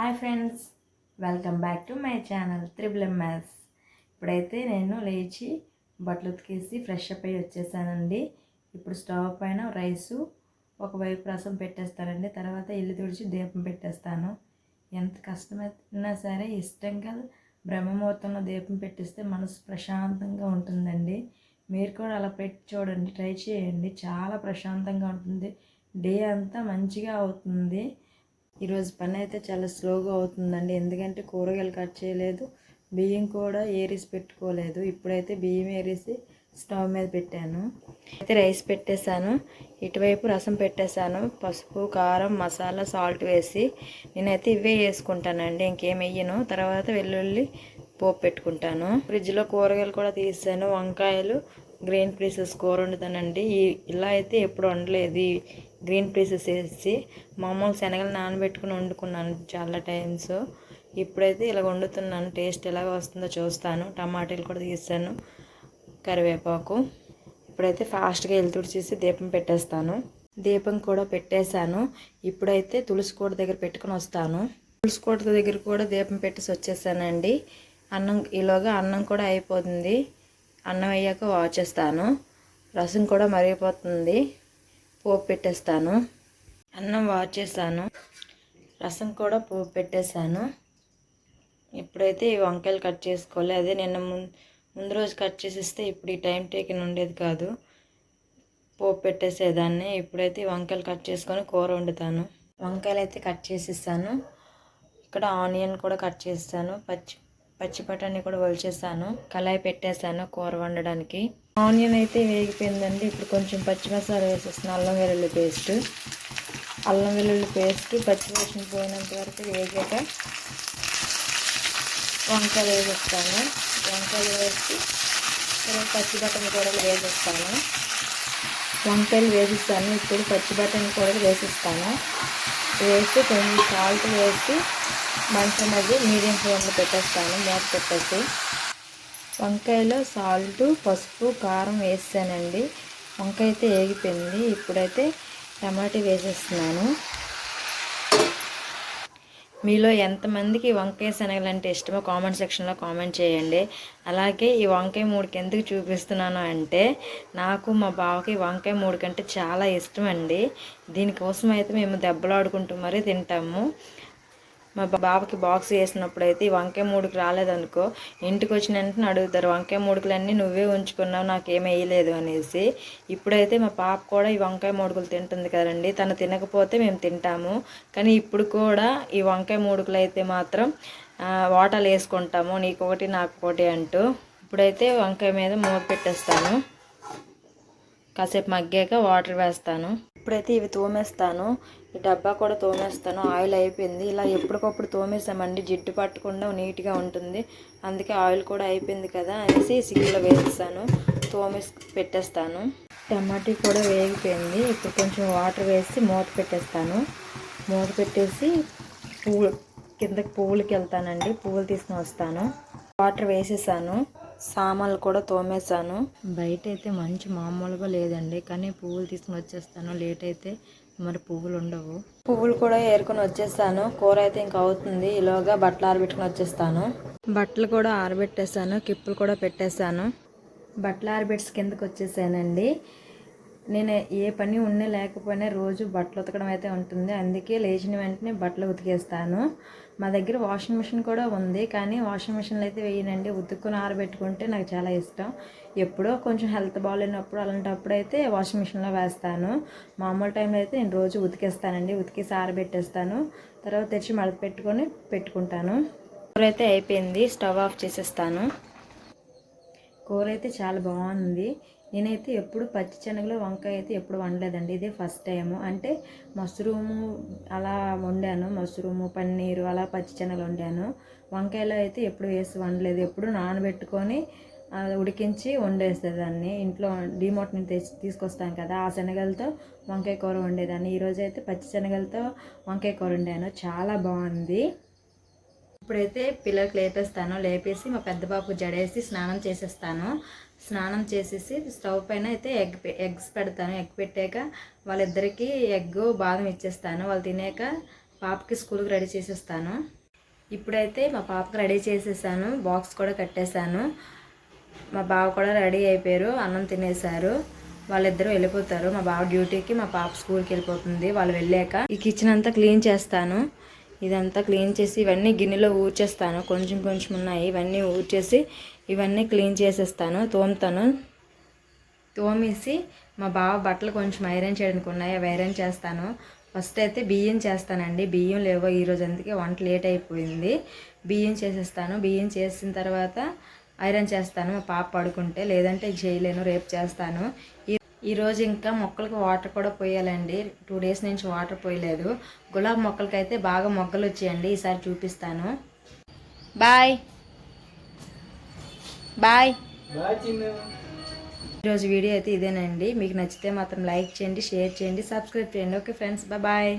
Hi friends welcome back to my channel triple MS. ఇప్పుడైతే నేను లేచి బట్టలు ఉతికేసి ఫ్రెష్ అప్ అయ్యి వచ్చేసానండి. ఇప్పుడు స్టవ్ పైన రైసు ఒకవైపు రసం పెట్టేస్తానండి. తర్వాత ఇల్లు తుడిచి దీపం పెట్టేస్తాను. ఎంత కష్టమైనా సరే ఇష్టంగా బ్రహ్మముహూర్తంలో దీపం పెట్టిస్తే మనసు ప్రశాంతంగా ఉంటుందండి. మీరు కూడా అలా పెట్టి చూడండి ట్రై చేయండి. చాలా ప్రశాంతంగా ఉంటుంది. డే అంతా మంచిగా అవుతుంది. ఈరోజు పని అయితే చాలా స్లోగా అవుతుందండి. ఎందుకంటే కూరగాయలు కట్ చేయలేదు. బియ్యం కూడా ఏరిసి పెట్టుకోలేదు. ఇప్పుడైతే బియ్యం ఏరిసి స్టవ్ మీద పెట్టాను. అయితే రైస్ పెట్టేశాను. ఇటువైపు రసం పెట్టేశాను. పసుపు కారం మసాలా సాల్ట్ వేసి నేనైతే ఇవే వేసుకుంటానండి. ఇంకేం వేయను. తర్వాత వెల్లుల్లి పోపు పెట్టుకుంటాను. ఫ్రిడ్జ్లో కూరగాయలు కూడా తీసాను. వంకాయలు గ్రీన్ పీసెస్ కూర వండుతానండి. ఈ ఇలా అయితే ఎప్పుడు వండలేదు. ఈ గ్రీన్ పీసెస్ వేసి మామూలు శనగలు నానబెట్టుకుని వండుకున్నాను చాలా టైమ్స్. ఇప్పుడైతే ఇలా వండుతున్నాను. టేస్ట్ ఎలాగ వస్తుందో చూస్తాను. టమాటాలు కూడా తీసాను కరివేపాకు. ఇప్పుడైతే ఫాస్ట్గా వెళ్తుడు చేసి దీపం పెట్టేస్తాను. దీపం కూడా పెట్టేశాను. ఇప్పుడైతే తులసి కోట దగ్గర పెట్టుకుని వస్తాను. తులసి కోట దగ్గర కూడా దీపం పెట్టేసి వచ్చేసానండి. అన్నం ఈలోగా అన్నం కూడా అయిపోతుంది. అన్నం అయ్యాక వాచేస్తాను రసం కూడా మరిగిపోతుంది. పోపు పెట్టేస్తాను. అన్నం వాచేసాను రసం కూడా పోపు పెట్టేశాను. ఇప్పుడైతే ఈ వంకాయలు కట్ చేసుకోవాలి అదే నిన్న ముందు రోజు కట్ చేసిస్తే ఇప్పుడు ఈ టైం టేకిన్ ఉండేది కాదు. పోపు పెట్టేసేదాన్ని. ఇప్పుడైతే వంకాయలు కట్ చేసుకొని కూర వండుతాను. వంకాయలు అయితే కట్ చేసిస్తాను ఇక్కడ ఆనియన్ కూడా కట్ చేస్తాను పచ్చి పచ్చి బఠానీ కూడా వలిచేసాను. కళాయి పెట్టేశాను కూర వండడానికి. ఆనియన్ అయితే వేగిపోయిందండి. ఇప్పుడు కొంచెం పచ్చి మసాలా వేసేస్తాను అల్లం వెల్లుల్లి పేస్ట్. అల్లం వెల్లుల్లి పేస్ట్ పచ్చి పోయినంత వరకు వేగాక వంకాయలు వేసేస్తాను. వంకాయలు వేసి పచ్చి బఠానీ కూడా వేసేస్తాను. వంకాయలు వేసిస్తాను. ఇప్పుడు పచ్చి బఠానీ కూడా వేసిస్తాను. వేసి కొంచెం సాల్ట్ వేసి మంచం అది మీడియం ఫ్లేమ్లో పెట్టేస్తాను మూత పెట్టేసి. వంకాయలో సాల్ట్ పసుపు కారం వేసానండి. వంకాయ అయితే ఏగిపోయింది ఇప్పుడైతే టమాటా వేసేస్తున్నాను. మీలో ఎంతమందికి వంకాయ శనగలు అంటే ఇష్టమో కామెంట్ సెక్షన్లో కామెంట్ చేయండి. అలాగే ఈ వంకాయ మూడుకి ఎందుకు చూపిస్తున్నాను అంటే నాకు మా బావకి వంకాయ మూడు కంటే చాలా ఇష్టం అండి దీనికోసం అయితే మేము దెబ్బలాడుకుంటూ మరీ తింటాము. మా బాబుకి బాక్స్ వేసినప్పుడు అయితే ఈ వంకాయ మూడుకు రాలేదనుకో ఇంటికి వచ్చిన వెంటనే అడుగుతారు వంకాయ మూడుకులన్నీ నువ్వే ఉంచుకున్నావు నాకేం వేయలేదు అనేసి. ఇప్పుడైతే మా పాప కూడా ఈ వంకాయ మూడుకులు తింటుంది కదండి. తను తినకపోతే మేము తింటాము. కానీ ఇప్పుడు కూడా ఈ వంకాయ మూడుకులు అయితే మాత్రం వాటలు వేసుకుంటాము నీకు ఒకటి నాకు ఒకటి అంటూ. ఇప్పుడైతే వంకాయ మీద మూత పెట్టేస్తాను. కాసేపు మగ్గాక వాటర్ వేస్తాను. ఇప్పుడైతే ఇవి తోమేస్తాను. ఈ డబ్బా కూడా తోమేస్తాను. ఆయిల్ అయిపోయింది. ఇలా ఎప్పటికప్పుడు తోమేసామండి. జిడ్డు పట్టకుండా నీట్గా ఉంటుంది. అందుకే ఆయిల్ కూడా అయిపోయింది కదా అనేసి సిగ్గులో వేస్తాను తోమేసి పెట్టేస్తాను. టమాటీ కూడా వేగిపోయింది. ఇప్పుడు కొంచెం వాటర్ వేసి మూత పెట్టేస్తాను. మూత పెట్టేసి పువ్వు కిందకి పువ్వులకి వెళ్తానండి. పువ్వులు తీసుకుని వస్తాను. వాటర్ వేసేసాను. సామాన్లు కూడా తోమేశాను బయట అయితే మంచి మామూలుగా లేదండి. కానీ పువ్వులు తీసుకుని వచ్చేస్తాను. లేట్ అయితే మరి పువ్వులు ఉండవు. పువ్వులు కూడా ఏరుకొని వచ్చేస్తాను. కూర అయితే ఇంకా అవుతుంది. ఈలోగా బట్టలు ఆరబెట్టుకుని వచ్చేస్తాను. బట్టలు కూడా ఆరబెట్టేసాను కిప్పులు కూడా పెట్టేశాను. బట్టలు ఆరబెట్టి కిందకి వచ్చేసానండి. నేను ఏ పని ఉన్నా లేకపోయినా రోజు బట్టలు ఉతకడం అయితే ఉంటుంది. అందుకే లేచిన వెంటనే బట్టలు ఉతికేస్తాను. మా దగ్గర వాషింగ్ మిషన్ కూడా ఉంది. కానీ వాషింగ్ మిషన్లో అయితే వేయనండి. ఉతుక్కుని ఆరబెట్టుకుంటే నాకు చాలా ఇష్టం. ఎప్పుడో కొంచెం హెల్త్ బాగాలేనప్పుడు అలాంటప్పుడు అయితే వాషింగ్ మిషన్లో వేస్తాను. మామూలు టైంలో అయితే నేను రోజు ఉతికేస్తానండి. ఉతికేసి ఆరబెట్టేస్తాను. తర్వాత తెచ్చి మడత పెట్టుకొని పెట్టుకుంటాను. కూర అయితే అయిపోయింది. స్టవ్ ఆఫ్ చేసేస్తాను. కూర అయితే చాలా బాగుంది. నేనైతే ఎప్పుడు పచ్చి శనగలు వంకాయ అయితే ఎప్పుడు వండలేదండి. ఇదే ఫస్ట్ టైము. అంటే మష్రూము అలా వండాను. మష్రూము పన్నీరు అలా పచ్చి శనగలు వండాను. వంకాయలో అయితే ఎప్పుడు వేసి వండలేదు. ఎప్పుడు నానబెట్టుకొని ఉడికించి వండేసేదాన్ని. ఇంట్లో డిమోట్ నుంచి తెచ్చి తీసుకొస్తాను కదా ఆ శనగలతో వంకాయ కూర వండేదాన్ని. ఈరోజు అయితే పచ్చి శనగలతో వంకాయ కూర వండాను. చాలా బాగుంది. ఇప్పుడైతే పిల్లలకి లేపేస్తాను. లేపేసి మా పెద్ద బాబు జడేసి స్నానం చేసేస్తాను. స్నానం చేసేసి స్టవ్ పైన అయితే ఎగ్ ఎగ్స్ పెడతాను. ఎగ్ పెట్టాక వాళ్ళిద్దరికీ ఎగ్ బాదం ఇచ్చేస్తాను. వాళ్ళు తినాక పాపకి స్కూల్కి రెడీ చేసేస్తాను. ఇప్పుడైతే మా పాపకి రెడీ చేసేసాను. బాక్స్ కూడా కట్టేశాను. మా బావ కూడా రెడీ అయిపోయారు. అన్నం తినేశారు. వాళ్ళిద్దరూ వెళ్ళిపోతారు. మా బావ డ్యూటీకి మా పాప స్కూల్కి వెళ్ళిపోతుంది. వాళ్ళు వెళ్ళాక ఈ కిచెన్ అంతా క్లీన్ చేస్తాను. ఇదంతా క్లీన్ చేసి ఇవన్నీ గిన్నెలో ఊడ్చేస్తాను కొంచెం కొంచెం ఉన్నాయి. ఇవన్నీ ఊడ్చేసి ఇవన్నీ క్లీన్ చేసేస్తాను తోముతాను. తోమేసి మా బావ బట్టలు కొంచెం ఐరన్ చేయడానికి ఉన్నాయి. అవి ఐరన్ చేస్తాను. ఫస్ట్ అయితే బియ్యం చేస్తానండి. బియ్యం లేవో. ఈరోజు అందుకే వంట లేట్ అయిపోయింది. బియ్యం చేసేస్తాను. బియ్యం చేసిన తర్వాత ఐరన్ చేస్తాను. మా పాప పడుకుంటే లేదంటే చేయలేను. రేపు చేస్తాను. ఈరోజు ఇంకా మొక్కలకు వాటర్ కూడా పోయాలండి. టూ డేస్ నుంచి వాటర్ పోయలేదు. గులాబీ మొక్కలకి అయితే బాగా మొగ్గలు వచ్చాయండి. ఈసారి చూపిస్తాను. బాయ్. బాయ్. ఈరోజు వీడియో అయితే ఇదేనండి. మీకు నచ్చితే మాత్రం లైక్ చేయండి షేర్ చేయండి సబ్స్క్రైబ్ చేయండి. Okay friends bye.